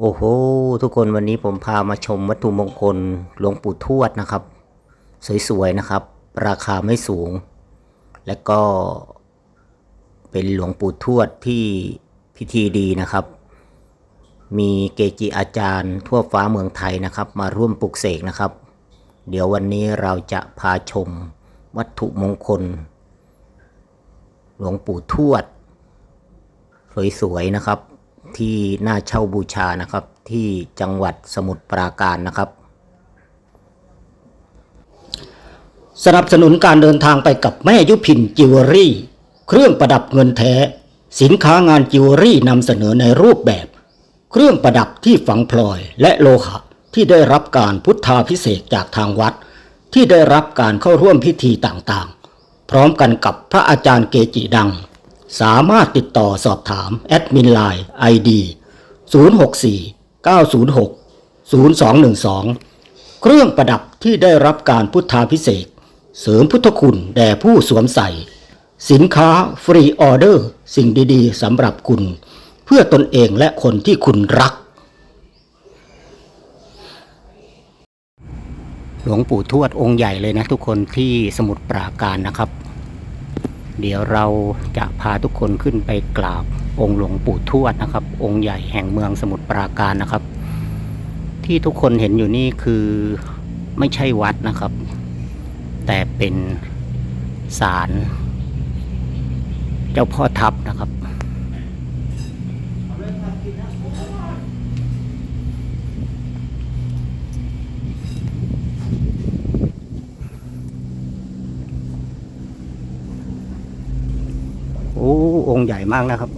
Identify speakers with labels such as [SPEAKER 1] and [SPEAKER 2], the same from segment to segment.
[SPEAKER 1] โอ้โห ทุกคนวันนี้ผมพามาชมวัตถุมงคลหลวงปู่ทวดนะครับ สวยๆนะครับ ราคาไม่สูง และก็เป็นหลวงปู่ทวดที่พิธีดีนะครับ มีเกจิอาจารย์ทั่วฟ้าเมืองไทยนะครับ มาร่วมปลุกเสกนะครับ เดี๋ยววันนี้เราจะพาชมวัตถุมงคล หลวงปู่ทวด สวยๆนะครับ ที่น่าเช่าบูชานะครับ ที่จังหวัดสมุทรปราการนะครับ
[SPEAKER 2] สนับสนุนการเดินทางไปกับแม่ยุพินจิวเวลรี่ เครื่องประดับเงินแท้ สินค้างานจิวเวลรี่นำเสนอในรูปแบบ เครื่องประดับที่ฝังพลอยและโลหะที่ได้รับการพุทธาพิเศษจากทางวัด ที่ได้รับการเข้าร่วมพิธีต่างๆ พร้อมกันกับพระอาจารย์เกจิดัง สามารถติดต่อสอบถามแอดมินไลน์ ID 064 906 0212 เครื่องประดับที่ได้รับการพุทธาพิเศษ เสริมพุทธคุณแด่ผู้สวมใส่ สินค้าฟรีออเดอร์ สิ่งดีๆสำหรับคุณ เพื่อตนเองและคนที่คุณรัก
[SPEAKER 1] หลวงปู่ทวดองค์ใหญ่เลยนะทุกคนที่สมุทรปราการนะครับ เดี๋ยวเราจะพาทุกคนขึ้นไปกราบองค์หลวงปู่ทวดนะครับ องค์ใหญ่แห่งเมืองสมุทรปราการนะครับ ที่ทุกคนเห็นอยู่นี่คือไม่ใช่วัดนะครับ แต่เป็นศาลเจ้าพ่อทัพนะครับ โองค์ใหญ่มากนะครับ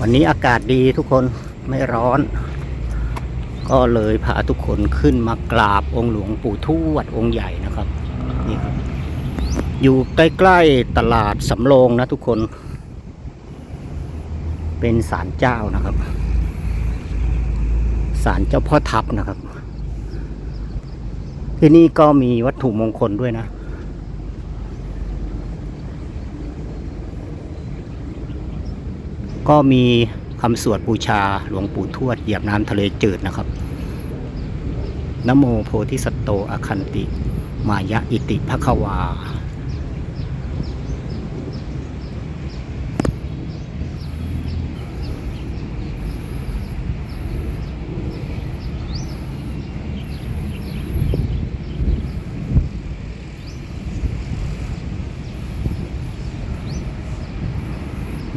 [SPEAKER 1] วันนี้อากาศดีทุกคนไม่ร้อน ก็เลยพาทุกคนขึ้นมากราบองค์หลวงปู่ทวดองค์ใหญ่นะครับนี่ครับ อยู่ใกล้ๆตลาดสำโรงนะทุกคน เป็นศาลเจ้านะครับศาลเจ้าพ่อทัพนะครับ ที่นี่ก็มีวัตถุมงคลด้วยนะ ก็มีคำสวดบูชาหลวงปู่ทวดเหยียบน้ำทะเลจืดนะครับนโมโพธิสัตโตอคันติ มายะอิติภควา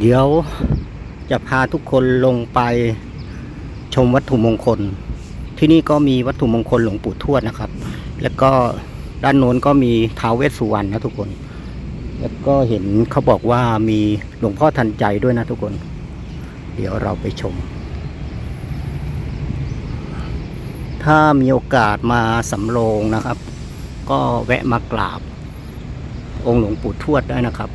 [SPEAKER 1] เดี๋ยวจะพาทุกคนลงไปชมวัตถุมงคล ที่นี่ก็มีวัตถุมงคลหลวงปู่ทวดนะครับ แล้วก็ด้านโน้นก็มีท้าวเวสสุวรรณนะทุกคน แล้วก็เห็นเขาบอกว่ามีหลวงพ่อทันใจด้วยนะทุกคน เดี๋ยวเราไปชม ถ้ามีโอกาสมาสำโรงนะครับ ก็แวะมากราบ องค์หลวงปู่ทวดได้นะครับ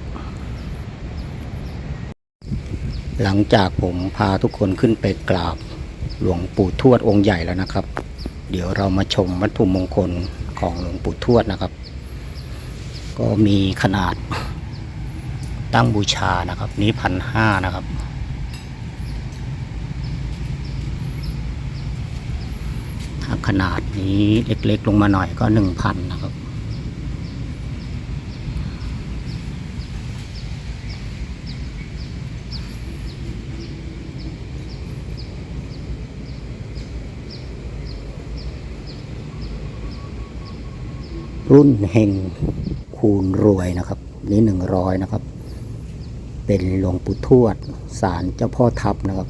[SPEAKER 1] หลังจากผมพาทุกคนขึ้นไปกราบหลวงปู่ทวดองค์ใหญ่แล้วนะครับ เดี๋ยวเรามาชมวัตถุมงคลของหลวงปู่ทวดนะครับ ก็มีขนาดตั้งบูชานะครับ นี้พันห้านะครับถ้าขนาดนี้เล็กๆลงมาหน่อยก็หนึ่งพันนะครับ รุ่นเฮงคูณรวยนะครับ นี้หนึ่งร้อยนะครับ เป็นหลวงปู่ทวดสารเจ้าพ่อทัพนะครับ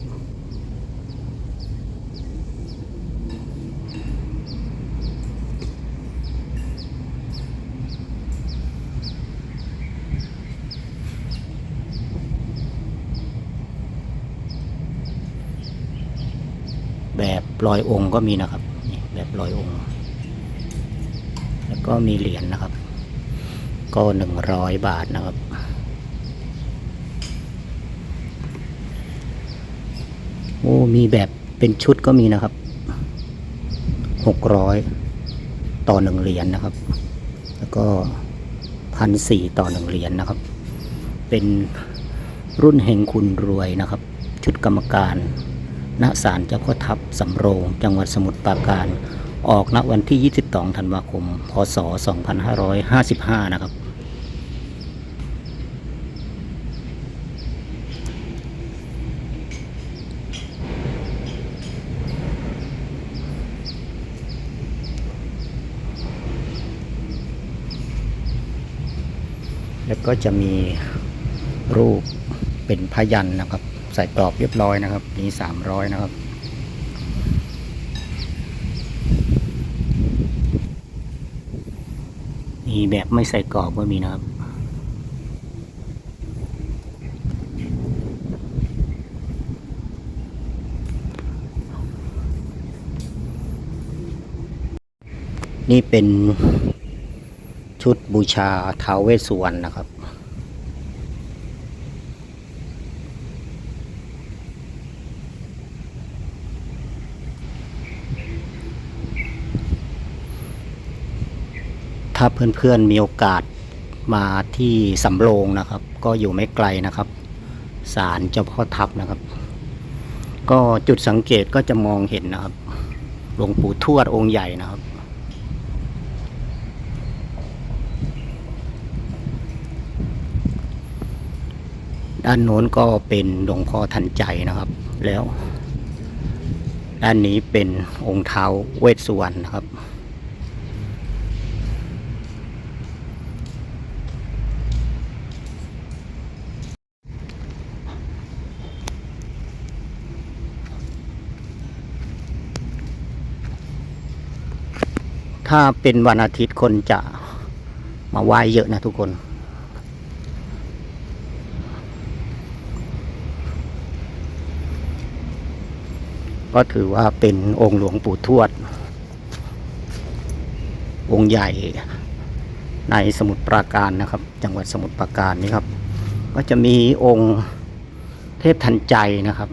[SPEAKER 1] แบบลอยองค์ก็มีนะครับ แบบลอยองค์ แล้วก็มีเหรียญนะครับ ก็หนึ่งร้อยบาทนะครับ โอ้มีแบบเป็นชุดก็มีนะครับหกร้อยต่อหนึ่งเหรียญนะครับ แล้วก็พันสี่ต่อหนึ่งเหรียญนะครับ เป็นรุ่นเฮงคุณรวยนะครับ ชุดกรรมการณศาลเจ้าพ่อทับสำโรง จังหวัดสมุทรปราการ ออกณวันที่ 22 ธันวาคม พศ 2555 นะครับ แล้วก็จะมีรูปเป็นพยันนะครับ ใส่กรอบเรียบร้อยนะครับ มีสามร้อยนะครับ มีแบบไม่ใส่กรอบก็มีนะครับ นี่เป็นชุดบูชาท้าวเวสสุวรรณนะครับ ถ้าเพื่อนๆมีโอกาสมาที่สำโรงนะครับ ก็อยู่ไม่ไกลนะครับศาลเจ้าพ่อทับนะครับ ก็จุดสังเกตก็จะมองเห็นนะครับหลวงปู่ทวดองค์ใหญ่นะครับ ด้านโน้นก็เป็นหลวงพ่อทันใจนะครับ แล้ว ด้านนี้เป็นองค์เท้าเวสสุวรรณนะครับ ถ้าเป็นวันอาทิตย์คนจะมาไหว้เยอะนะทุกคน ก็ถือว่าเป็นองค์หลวงปู่ทวด องค์ใหญ่ในสมุทรปราการนะครับ จังหวัดสมุทรปราการนี่ครับ ก็จะมีองค์เทพทันใจนะครับ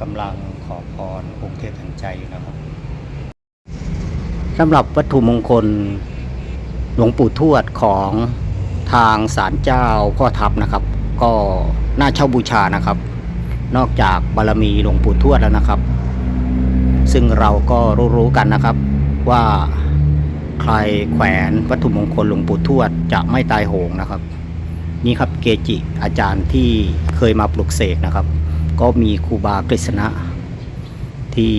[SPEAKER 1] กำลังขอพรองค์เทพทันใจอยู่นะครับสำหรับวัตถุมงคลหลวงปู่ทวดของทางศาลเจ้าพ่อทับนะครับ ก็น่าเช่าบูชานะครับ นอกจากบารมีหลวงปู่ทวดแล้วนะครับ ซึ่งเราก็รู้ๆกันนะครับว่าใครแขวนวัตถุมงคลหลวงปู่ทวดจะไม่ตายโหงนะครับ นี่ครับเกจิอาจารย์ที่เคยมาปลุกเสกนะครับ ก็มีครูบากฤษณะ ที่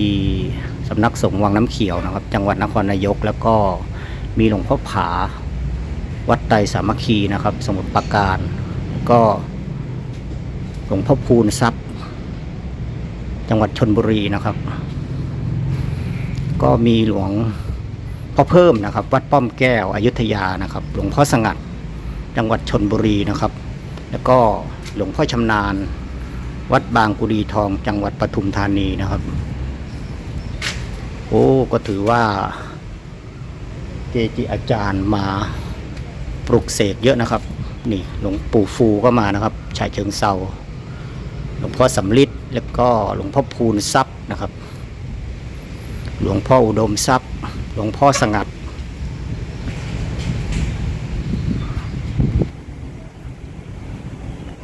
[SPEAKER 1] สำนักสงฆ์วังน้ำเขียวนะครับ จังหวัดนครนายก แล้วก็มีหลวงพ่อผา วัดไตรสามัคคีนะครับ สมุทรปราการ ก็หลวงพ่อพูนทรัพย์ จังหวัดชนบุรีนะครับ ก็มีหลวงพ่อเพิ่มนะครับ วัดป้อมแก้วอยุธยานะครับ หลวงพ่อสงัด จังหวัดชนบุรีนะครับ แล้วก็หลวงพ่อชำนาญ วัดบางกุดีทองจังหวัดปทุมธานีนะครับ โอ้ก็ถือว่าเกจิอาจารย์มาปลุกเสกเยอะนะครับ นี่หลวงปู่ฟูก็มานะครับชายเชิงเซาหลวงพ่อสำลิดแล้วก็หลวงพ่อพูนทรัพย์นะครับ หลวงพ่ออุดมทรัพย์ หลวงพ่อสงัด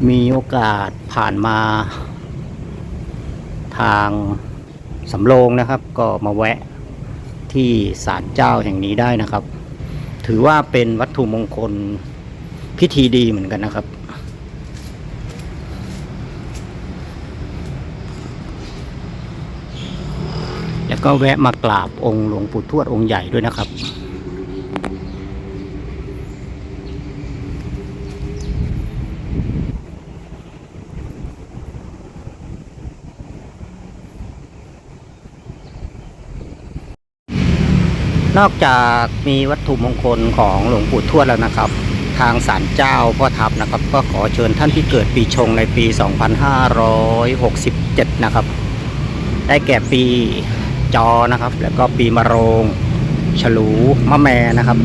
[SPEAKER 1] มีโอกาสผ่านมา ทางสำโรงนะครับ ก็มาแวะที่ศาลเจ้าแห่งนี้ได้นะครับ ถือว่าเป็นวัตถุมงคลพิธีดีเหมือนกันนะครับ แล้วก็แวะมากราบองค์หลวงปู่ทวดองค์ใหญ่ด้วยนะครับ นอกจากมีวัตถุมงคลของหลวงปู่ทวดแล้วนะครับ ทางศาลเจ้าพ่อทับนะครับ ก็ขอเชิญท่านที่เกิดปีชงในปี 2567 นะครับ ได้แก่ปีจอนะครับ แล้วก็ปีมะโรง ฉลูมะแม่นะครับ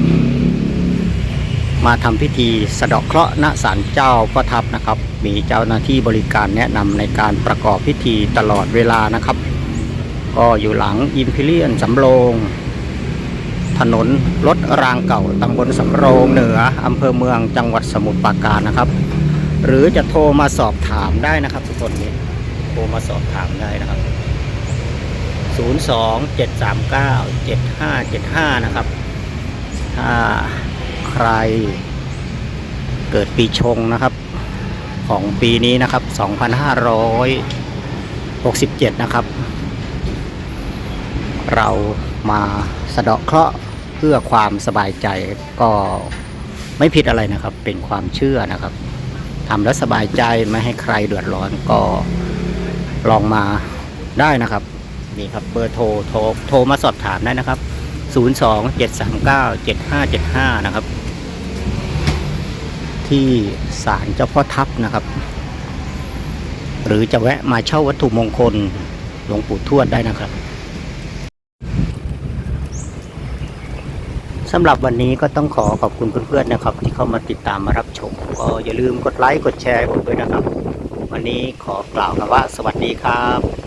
[SPEAKER 1] มาทำพิธีสะเดาะเคราะห์ณศาลเจ้าพ่อทับนะครับ มีเจ้าหน้าที่บริการแนะนำในการประกอบพิธีตลอดเวลานะครับ ก็อยู่หลังอิมพิเรียนสำโรง ถนนรถรางเก่าตำบลสำโรงเหนืออำเภอเมืองจังหวัดสมุทรปราการนะครับ หรือจะโทรมาสอบถามได้นะครับ ทุกคนนี้โทรมาสอบถามได้นะครับ 02 739 7575 นะครับ ถ้าใครเกิดปีชงนะครับ ของปีนี้นะครับ 2567 นะครับ เรา มาสะเดาะเคราะห์เพื่อความสบายใจก็ไม่ผิดอะไรนะครับ เป็นความเชื่อนะครับทำแล้วสบายใจไม่ให้ใครเดือดร้อนก็ลองมาได้นะครับนี่ครับเบอร์โทรโทรโทรมาสอบถามได้นะครับ 02 739 7575 นะครับ ที่ศาลเจ้าพ่อทับนะครับ หรือจะแวะมาเช่าวัตถุมงคลหลวงปู่ทวดได้นะครับ สำหรับวันนี้ก็ต้องขอขอบคุณเพื่อนๆนะครับ ที่เข้ามาติดตามมารับชมก็อย่าลืมกดไลค์กดแชร์ผมด้วยนะครับ วันนี้ขอกล่าวคำว่าสวัสดีครับ